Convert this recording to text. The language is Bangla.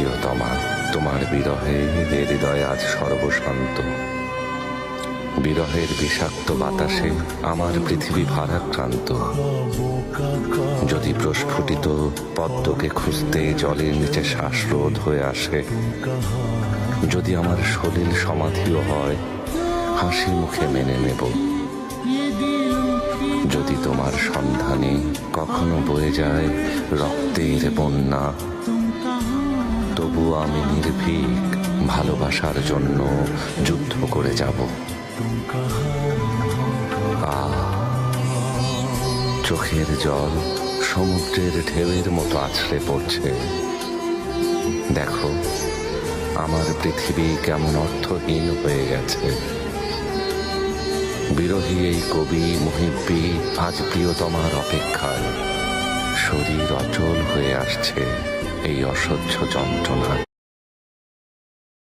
প্রিয়তমা, তোমার বিরহে হৃদয় আজ সর্বশান্ত। বিরহের বিষাক্ত বাতাসে আমার পৃথিবী ভারাক্রান্ত। যদি প্রস্ফুটিত পদ্মকে খুঁজতে জলের নিচে শ্বাসরোধ হয়ে আসে, যদি আমার শরীর সমাধিও হয়, হাসি মুখে মেনে নেব। যদি তোমার সন্ধানে কখনো বয়ে যায় রক্তের বন্যা তবু আমি নির্ভীক, ভালোবাসার জন্য যুদ্ধ করে যাব। চোখের জল সমুদ্রের ঢেউয়ের মতো আছড়ে পড়ছে। দেখো, আমার পৃথিবী কেমন অর্থহীন হয়ে গেছে। বিরোহী এই কবি, মুহিব্বি, আজ প্রিয়তমার অপেক্ষায়। শরীর অচল হয়ে আসছে। এই অসহ্য যন্ত্রণা